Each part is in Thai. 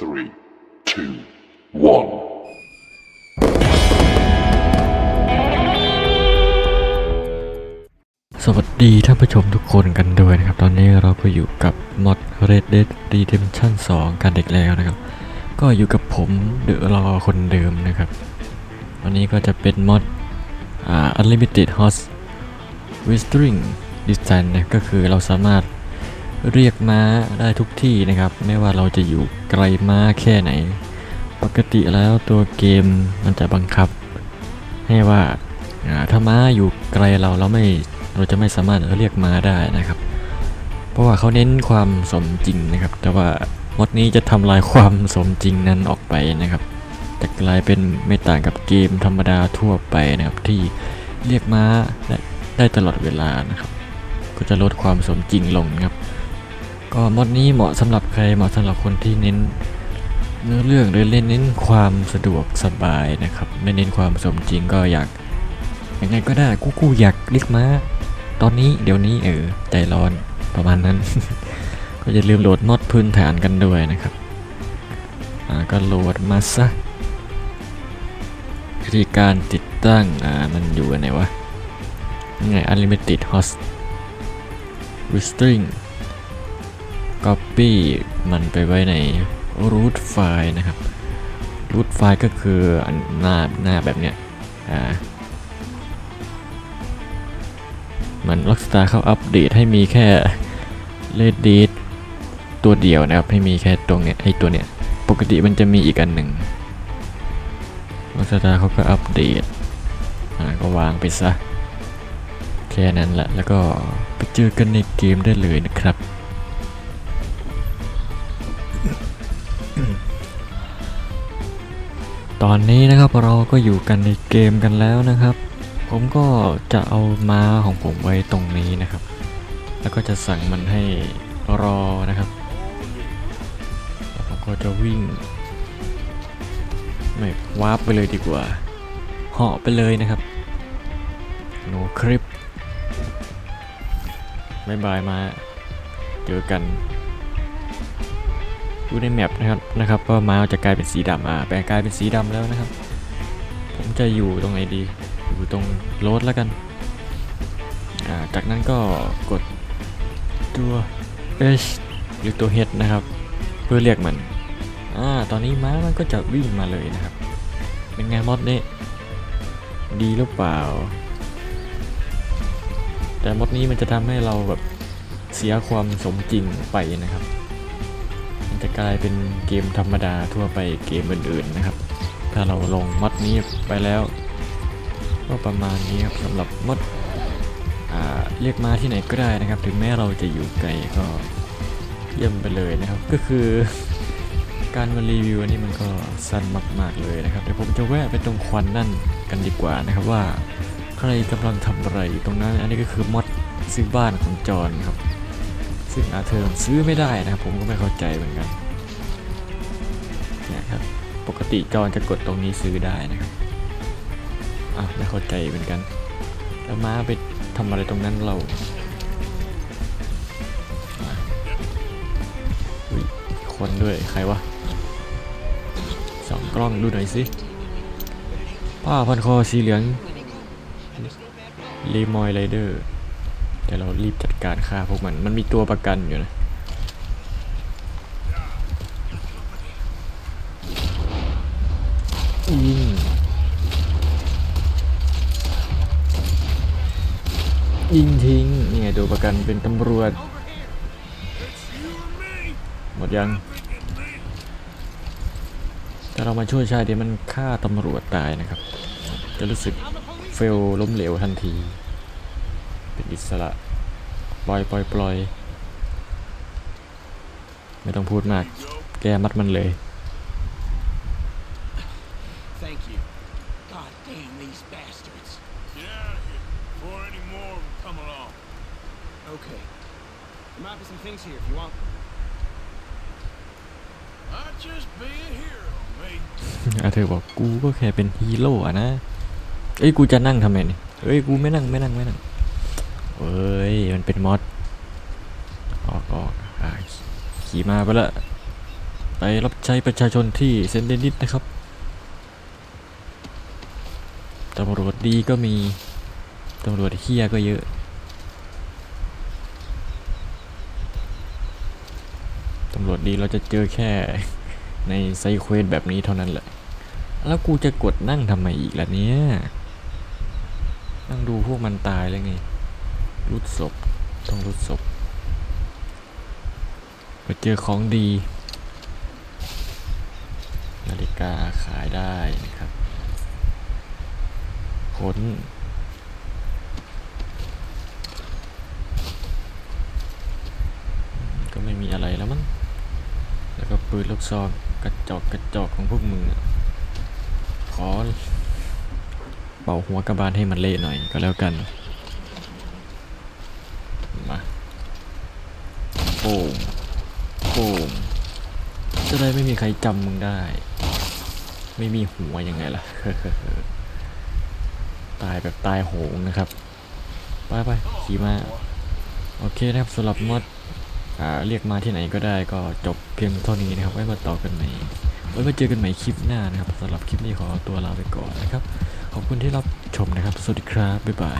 three, two, one. สวัสดีท่านผู้ชมทุกคนกันด้วยนะครับ ตอนนี้เราก็อยู่กับมอด Red Dead Redemption 2 กันเด็กแล้วนะครับ ก็อยู่กับผมเดอะรอคนเดิมนะครับ วันนี้ก็จะเป็นมอดอ่า Unlimited Horse Restoring Distance นะก็คือเราสามารถ เรียกม้าได้ทุกที่นะครับ ไม่ว่าเราจะอยู่ไกลม้าแค่ไหน ปกติแล้วตัวเกมมันจะบังคับ ให้ว่าถ้าม้าอยู่ไกลเราเราไม่เราจะไม่สามารถเรียกม้าได้นะครับ เพราะว่าเขาเน้นความสมจริงนะครับ แต่ว่ามดนี้จะทำลายความสมจริงนั้นออกไปนะครับจะกลายเป็นไม่ต่างกับเกมธรรมดาทั่วไปนะครับ ที่เรียกม้าได้ได้ตลอดเวลานะครับ ก็จะลดความสมจริงลงนะครับ ก็มดนี้เหมาะสำหรับใครเหมาะสำหรับคนที่เน้นเนื้อเรื่องหรือเล่นเน้นความสะดวกสบายนะครับไม่เน้นความสมจริงก็อยากยังไงก็ได้กูกูอยากเรียกมาตอนนี้เดี๋ยวนี้เออใจร้อนประมาณนั้น ก็อย่าลืมโหลดมอดพื้นฐานกันด้วยนะครับอ่าก็โหลดมาซะวิธีการติดตั้งอ่ามันอยู่ไหนวะนี่ไง unlimited host restring copy มันไปไว้ใน root file นะครับ root file ก็คือหน้าหน้าแบบเนี้ยอ่ามันล็อกสตาร์เขาอัปเดตให้มีแค่เลดดีดตัวเดียวนะครับ ให้มีแค่ตรงเนี้ยไอตัวเนี้ยปกติมันจะมีอีกอันหนึ่งล็อกสตาร์เขาก็อัปเดตอ่าก็วางไปซะ แค่นั้นแหละแล้วก็ไปเจอกันในเกมได้เลยนะครับ ตอนนี้นะครับเราก็อยู่กันในเกมกันแล้วนะครับ ผมก็จะเอาม้าของผมไว้ตรงนี้นะครับ แล้วก็จะสั่งมันให้รอนะครับแล้วผมก็จะวิ่งไม่วาร์ปไปเลยดีกว่าเหาะไปเลยนะครับโนคลิปบายบายมาเจอกัน ดูในแมปนะครับนะครับว่าม้าจะกลายเป็นสีดำอ่าแปลงกลายเป็นสีดำแล้วนะครับ ผมจะอยู่ตรงไหนดี อยู่ตรงรถแล้วกันอ่าจากนั้นก็กดตัว H หรือตัว H นะครับ เพื่อเรียกมันอ่าตอนนี้ม้ามันก็จะวิ่งมาเลยนะครับ เป็นไงมอดนี่ดีหรือเปล่า แต่มอดนี้มันจะทำให้เราแบบเสียความสมจริงไปนะครับ จะกลายเป็นเกมธรรมดาทั่วไปเกมอื่นๆนะครับ ถ้าเราลงมอดนี้ไปแล้ว ก็ประมาณนี้ครับสำหรับมดอ่าเรียกมาที่ไหนก็ได้นะครับ ถึงแม้เราจะอยู่ไกลก็เยี่ยมไปเลยนะครับ ก็คือการมารีวิวอันนี้มันก็สั้นมาก ๆเลยนะครับเดี๋ยวผมจะแวะไปตรงควันนั่นกันดีกว่านะครับว่าใครกำลังทำอะไรอยู่ตรงนั้นอันนี้ก็คือมดซื้อบ้านของจอห์นครับ ซึ่งอาเธอร์ซื้อไม่ได้นะครับผมก็ไม่เข้าใจเหมือนกันเนี่ยครับปกติจอนจะกดตรงนี้ซื้อได้นะครับอะไม่เข้าใจเหมือนกัน แล้วม้าไปทำอะไรตรงนั้นเราคนด้วยใครวะสองกล้องดูหน่อยสิผ้าพันคอสีเหลืองรีมอยไรเดอร์ แต่เรารีบจัดการฆ่าพวกมัน มันมีตัวประกันอยู่นะ ยิง ยิงทิ้ง นี่ไงตัวประกันเป็นตำรวจ หมดยัง ถ้าเรามาช่วยชายเดี๋ยวมันฆ่าตำรวจตายนะครับ จะรู้สึกเฟลล้มเหลวทันที เป็นอิสระ ปล่อยปล่อยปล่อย ไม่ต้องพูดมาก แกมัดมันเลย Thank you. God damn these bastards. Get out of here before any more of them come along. Okay. There might be some things here if you want. I'd just be a hero, mate. อาเธอบอกกูก็แค่เป็นฮีโร่อะนะ เอ้ยกูจะนั่งทำไมนี่เอ้ยกูไม่นั่งไม่นั่งไม่นั่ง เอ้ย มันเป็นมอดออกออกอขี่มาไปละไปรับใช้ประชาชนที่เซนเดนิสนะครับตำรวจดีก็มีตำรวจเฮียก็เยอะ ตำรวจดีเราจะเจอแค่ในไซเควสแบบนี้เท่านั้นแหละ แล้วกูจะกดนั่งทำไมอีกล่ะเนี่ย นั่งดูพวกมันตายแล้วไง รุดศพ ต้องรุดศพไปเจอของดี นาฬิกาขายได้นะครับผลก็ไม่มีอะไรแล้วมั้ง แล้วก็ปืนลูกซองกระจอกกระจอกของพวกมึงอขอเป่าหัวกระบาลให้มันเละหน่อยก็แล้วกัน มาโป่ งโป่งจะได้ไม่มีใครจำมึงได้ ไม่มีหัวยังไงล่ะ ตายแบบตายโหงนะครับ ไปไปขี่มาโอเคนะครับสำหรับมอดเรียกมาที่ไหนก็ได้ก็จบเพียงเท่านี้นะครับ ไว้มาต่อกันใหม่ไว้มาเจอกันใหม่คลิปหน้านะครับสำหรับคลิปนี้ขอตัวลาไปก่อนนะครับ ขอบคุณที่รับชมนะครับ สวัสดีครับ บ๊ายบาย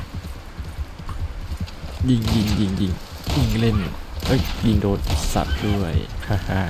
ยิงยิงยิงยิงยิงเล่น เอ้ยยิงโดนสัตว์ด้วยฮ่าฮ่า